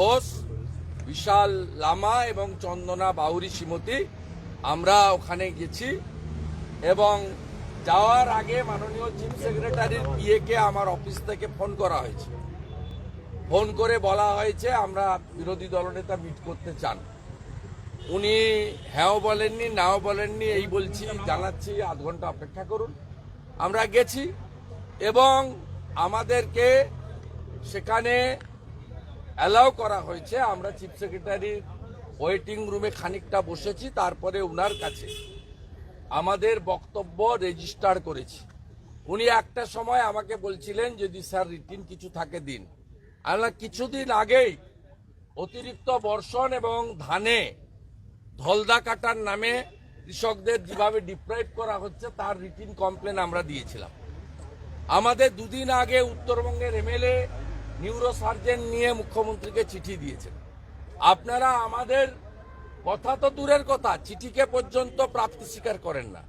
ঘোষ, বিশাল লামা এবং চন্দনা বাউরি শ্রীমতী, আমরা ওখানে গেছি। এবং যাওয়ার আগে মাননীয় চিফ সেক্রেটারির পিএকে আমার অফিস থেকে ফোন করা হয়েছে। ফোন করে বলা হয়েছে, আমরা বিরোধী দলনেতা মিট করতে চান। উনি হ্যাঁও বলেননি, নাও বলেননি, এই বলছি, জানাচ্ছি, আধ ঘণ্টা অপেক্ষা করুন। আমরা গেছি এবং আমাদেরকে সেখানে অ্যালাউ করা হয়েছে। আমরা চিফ সেক্রেটারির ওয়েটিং রুমে খানিকটা বসেছি, তারপরে উনার কাছে আমাদের বক্তব্য রেজিস্টার করেছি। উনি একটা সময় আমাকে বলছিলেন, যদি স্যার রিটিন কিছু থাকে দিন। আমরা কিছুদিন আগেই অতিরিক্ত বর্ষণ এবং ধানে ধলদা কাটার নামে কৃষকদের যেভাবে ডিপ্রাইভ করা হচ্ছে, তার রিটিন কমপ্লেন আমরা দিয়েছিলাম। আমাদের দুদিন আগে উত্তরবঙ্গের এমএলএ নিউরো সার্জেন নিয়ে মুখ্যমন্ত্রীকে চিঠি দিয়েছেন। আপনারা আমাদের কথা তো দূরের কথা, চিঠিকে পর্যন্ত প্রাপ্তি স্বীকার করেন না।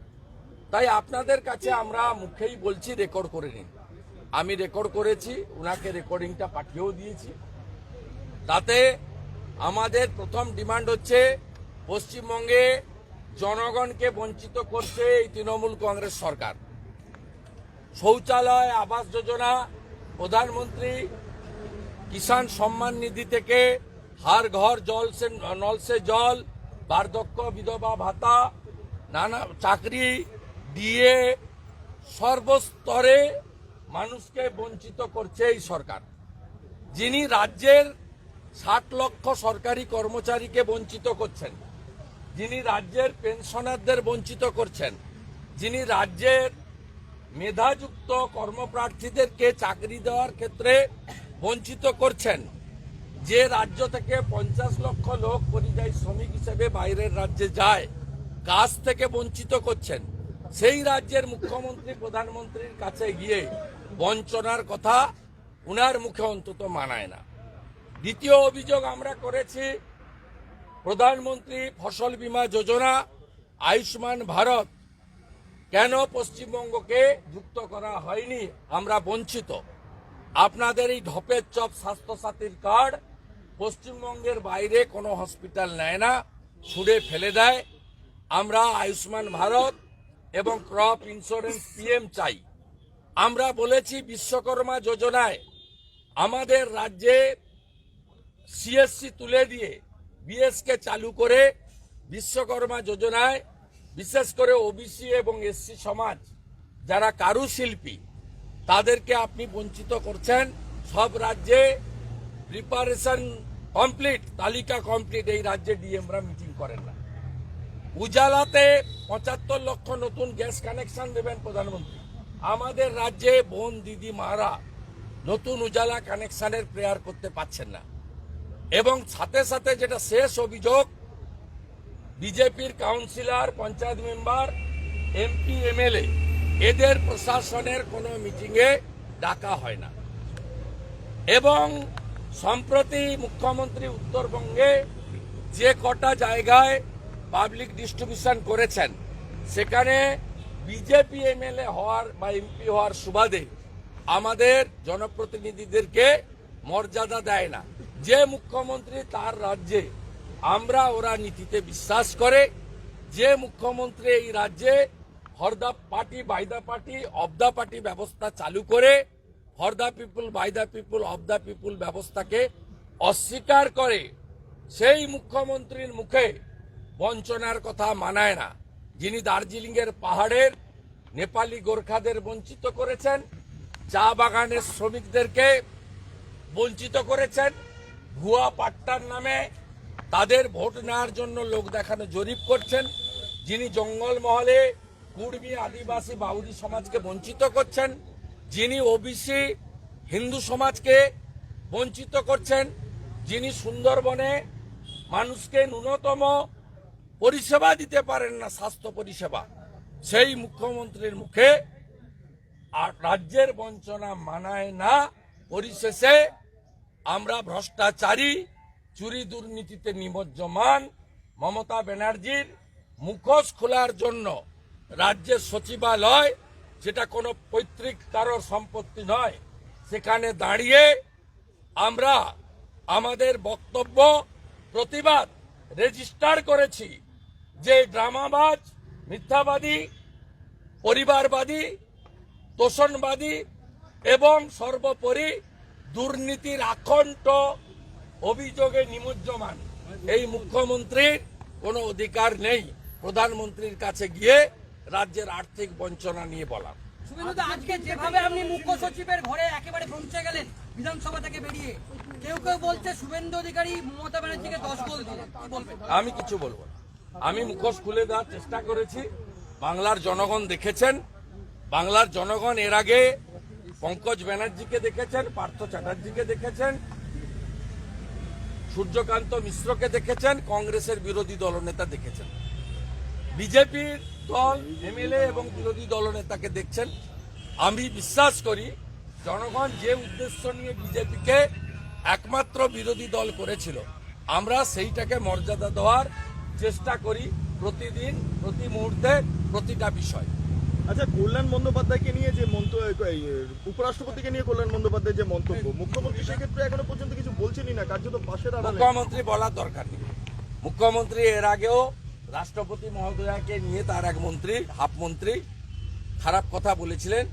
তাই আপনাদের কাছে আমরা মুখেই বলছি, রেকর্ড করে নিন। আমি রেকর্ড করেছি ওনাকে রেকর্ডিংটা পাঠিয়েও দিয়েছি। তাতে আমাদের প্রথম ডিমান্ড হচ্ছে, পশ্চিমবঙ্গে জনগণকে বঞ্চিত করছে এই তৃণমূল কংগ্রেস সরকার। শৌচালয়, আবাস যোজনা, প্রধানমন্ত্রী কিষাণ সম্মান নিধি থেকে হার ঘর, জল সে জল, বার্ধক্য, বিধবা ভাতা, নানা চাকরি দিয়ে সর্বস্তরে মানুষকে বঞ্চিত করছে এই সরকার। যিনি রাজ্যের ষাট লক্ষ সরকারি কর্মচারীকে বঞ্চিত করছেন, যিনি রাজ্যের পেনশনারদের বঞ্চিত করছেন, যিনি রাজ্যের মেধাযুক্ত কর্মপ্রার্থীদেরকে চাকরি দেওয়ার ক্ষেত্রে বঞ্চিত করছেন। যে রাজ্য থেকে পঞ্চাশ লক্ষ লোক পরিযায়ী শ্রমিক হিসেবে বাইরের রাজ্যে যায়, কাজ থেকে বঞ্চিত করছেন। সেই রাজ্যের মুখ্যমন্ত্রী, প্রধানমন্ত্রীর কাছে গিয়ে বঞ্চনার কথা উনার মুখে অন্তত মানায় না। দ্বিতীয় অভিযোগ আমরা করেছি, প্রধানমন্ত্রী ফসল বীমা যোজনা, আয়ুষ্মান ভারত, কেন পশ্চিমবঙ্গকে যুক্ত করা হয়নি? আমরা বঞ্চিত। আপনাদের এই ঢপের চপ স্বাস্থ্যসাথীর কার্ড পশ্চিমবঙ্গের বাইরে কোনো হসপিটাল নেয় না, ছুঁড়ে ফেলে দেয়। আমরা আয়ুষ্মান ভারত এবং ক্রপ ইন্স্যুরেন্স পিএম চাই। আমরা বলেছি বিশ্বকর্মা যোজনায় আমাদের রাজ্যে সিএসসি তুলে দিয়ে বিএসকে চালু করে বিশ্বকর্মা যোজনায় বিশেষ করে ওবিসি এবং এসসি সমাজ, যারা কারুশিল্পী তাদেরকে আপনি বঞ্চিত করছেন। সব রাজ্যে প্রিপারেশন কমপ্লিট তালিকা কমপ্লিট এই রাজ্যে ডিএমরা মিটিং করেন না। উজালাতে পঁচাত্তর লক্ষ নতুন গ্যাস কানেকশন দেবেন প্রধানমন্ত্রী। আমাদের রাজ্যে বোন, দিদি, মারা নতুন উজালা কানেকশনের প্রেয়ার করতে পাচ্ছেন না। এবং সাথে সাথে যেটা শেষ অভিযোগ বিজেপির councillor panchayat member MP MLA এদের প্রশাসনের কোনো মিটিংয়ে ডাকা হয় না। এবং সম্প্রতি মুখ্যমন্ত্রী উত্তরবঙ্গে যে কটা জায়গায় পাবলিক ডিস্ট্রিবিউশন করেছেন, সেখানে বিজেপি এমএলএ হওয়ার বা এমপি হওয়ার সুবাদে আমাদের জনপ্রতিনিধিদেরকে মর্যাদা দেয় না। যে মুখ্যমন্ত্রী তার রাজ্যে, আমরা ওরা নীতিতে বিশ্বাস করে, যে মুখ্যমন্ত্রী এই রাজ্যে for the party by the party of the party ব্যবস্থা চালু করে for the people by the people of the people ব্যবস্থাকে অস্বীকার করে সেই মুখ্যমন্ত্রীর মুখে বঞ্চনার কথা মানায় না। যিনি দার্জিলিং এর পাহাড়ের নেপালি গোর্খাদের বঞ্চিত করেছেন, চা বাগানের শ্রমিকদেরকে বঞ্চিত করেছেন, ভুয়া পাট্টার নামে তাদের ভোট নেওয়ার জন্য লোক দেখানো জরিপ করছেন, যিনি জঙ্গলমহলে কুর্মী আদিবাসী বাউরি সমাজকে বঞ্চিত করছেন, যিনি ওবিসি হিন্দু সমাজকে বঞ্চিত করছেন, যিনি সুন্দরবনে মানুষকে ন্যূনতম পরিষেবা দিতে পারেন না, স্বাস্থ্য পরিষেবা। সেই মুখ্যমন্ত্রীর মুখে আর রাজ্যের বঞ্চনা মানায় না, পরিশেষে আমরা ভ্রষ্টাচারী, চুরি দুর্নীতিতে নিমজ্জমান মমতা ব্যানার্জির মুখোশ খোলার জন্য রাজ্যের সচিবালয়, যেটা কোনো পৈতৃক কারোর সম্পত্তি নয়, সেখানে দাঁড়িয়ে আমরা আমাদের বক্তব্য, প্রতিবাদ রেজিস্টার করেছি যে ড্রামাবাজ মিথ্যাবাদী, পরিবারবাদী, তোষণবাদী এবং সর্বোপরি দুর্নীতির আখণ্ড অভিযোগে নিমজ্জমান। এই মুখ্যমন্ত্রীর কোনো অধিকার নেই। প্রধানমন্ত্রীর কাছে গিয়ে রাজ্যের আর্থিক বঞ্চনা নিয়ে বলার। আজকে যেভাবে আপনি মুখ্য সচিবের ঘরে একেবারে পৌঁছে গেলেন বিধানসভা থেকে বেরিয়ে কেউ কেউ বলছে শুভেন্দু অধিকারী মমতা ব্যানার্জিকে দশ গোল আমি কিছু বলব আমি মুখোশ খুলে দেওয়ার চেষ্টা করেছি। বাংলার জনগণ দেখেছেন। বাংলার জনগণ এর আগে পঙ্কজ ব্যানার্জিকে দেখেছেন পার্থ চ্যাটার্জিকে দেখেছেন সূর্যকান্ত মিশ্রকে দেখেছেন কংগ্রেসের বিরোধী দলনেতা দেখেছেন। বিজেপির দল এমএলএ এবং বিরোধী দলনেতাকে দেখছেন। আমি বিশ্বাস করি জনগণ যে উদ্দেশ্য নিয়ে বিজেপিকে একমাত্র বিরোধী দল করেছিল আমরা সেইটাকে মর্যাদা দেওয়ার চেষ্টা করি প্রতিদিন প্রতি মুহূর্তে প্রতিটা বিষয়। আচ্ছা কল্যাণ বন্দ্যোপাধ্যায়কে নিয়ে যে মন্তব্য উপরাষ্ট্রপতিকে নিয়ে কল্যাণ বন্দ্যোপাধ্যায়ের যে মন্তব্য মুখ্যমন্ত্রী সেক্ষেত্রে এখনও পর্যন্ত কিছু বলছেনই না কার্যত পাশের মুখ্যমন্ত্রী বলার দরকার নেই। মুখ্যমন্ত্রী এর আগেও রাষ্ট্রপতি মহোদয়াকে নিয়ে তার এক মন্ত্রী, হাফ মন্ত্রী খারাপ কথা বলেছিলেন।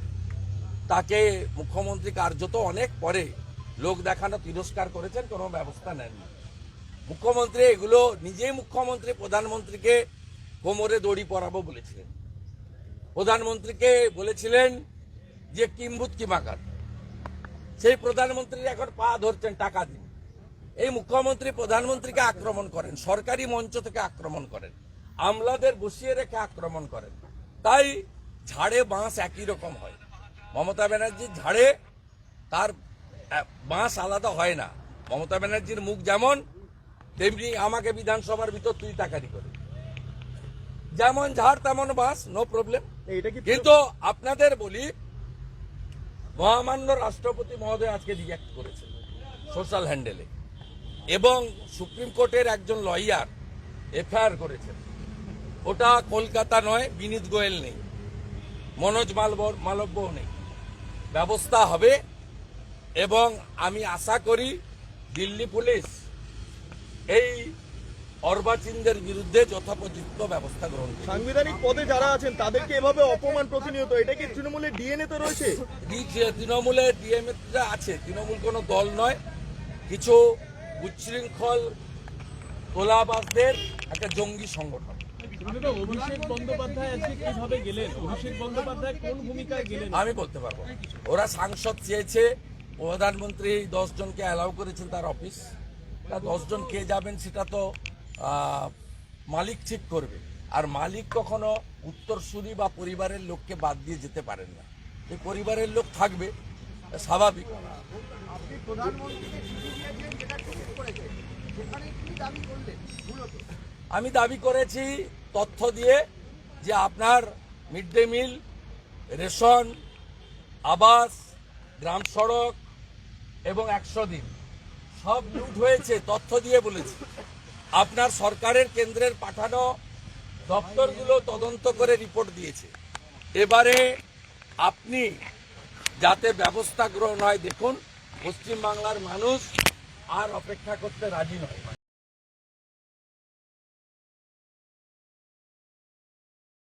তাকে মুখ্যমন্ত্রী কার্যত অনেক পরে লোক দেখানো তিরস্কার করেছেন, কোনো ব্যবস্থা নেননি। মুখ্যমন্ত্রী এগুলো নিজেই মুখ্যমন্ত্রী, প্রধানমন্ত্রীকে কোমরে দড়ি পরাবো বলেছিলেন। প্রধানমন্ত্রীকে বলেছিলেন যে কিম্বুত কিমাকার সেই প্রধানমন্ত্রী এখন পা ধরছেন, টাকা দিন এই মুখ্যমন্ত্রী প্রধানমন্ত্রীকে আক্রমণ করেন, সরকারি মঞ্চ থেকে আক্রমণ করেন। আমলাদের বসিয়ে রেখে আক্রমণ করেন। তাই ঝাড়ে বাঁশ একই রকম হয়। মমতা ব্যানার্জির ঝাড়ে তার বাঁশ আলাদা হয় না। মমতা ব্যানার্জির মুখ যেমন তেমনি আমাকে বিধানসভার ভিতর তুই টাকারি করে। যেমন ঝাড় তেমন বাঁশ নো প্রবলেম কিন্তু আপনাদের বলি মহামান্য রাষ্ট্রপতি মহোদয় আজকে রিয়াক্ট করেছেন সোশ্যাল হ্যান্ডেলে এবং সুপ্রিম কোর্টের একজন লয়ার এফআইআর করেছেন। ওটা কলকাতা নয় বিনীত গোয়েল নেই। মনোজ মালবর মালব্যও নেই। ব্যবস্থা হবে এবং আমি আশা করি দিল্লি পুলিশ এই অর্বাচীনদের বিরুদ্ধে যথোপযুক্ত ব্যবস্থা গ্রহণ করবে। সাংবিধানিক পদে যারা আছেন তাদেরকে এভাবে অপমান প্রতিনিয়ত এটা কি তৃণমূলের ডিএনএ তে রয়েছে? তৃণমূলের ডিএমএ আছে। তৃণমূল কোনো দল নয়। কিছু উচ্ছৃঙ্খল তোলাবাসদের একটা জঙ্গি সংগঠন। আমি বলতে পারব। ওরা সাংসদ চেয়েছে প্রধানমন্ত্রী দশ জনকে অ্যালাউ করেছেন তার অফিস তা দশ জন কে যাবেন সেটা তো মালিক ঠিক করবে। আর মালিক কখনো উত্তরসূরি বা পরিবারের লোককে বাদ দিয়ে যেতে পারেন না। এই পরিবারের লোক থাকবে স্বাভাবিক। আমি দাবি করেছি তথ্য দিয়ে যে আপনার মিড ডে মিল, রেশন, আবাস, গ্রাম সড়ক এবং একশো দিন। সব লুট হয়েছে, তথ্য দিয়ে বলেছি। আপনার সরকারের কেন্দ্রের পাঠানো দপ্তরগুলো তদন্ত করে রিপোর্ট দিয়েছে। এবারে আপনি যাতে ব্যবস্থা গ্রহণ হয়, দেখুন, পশ্চিমবাংলার মানুষ আর অপেক্ষা করতে রাজি নয়।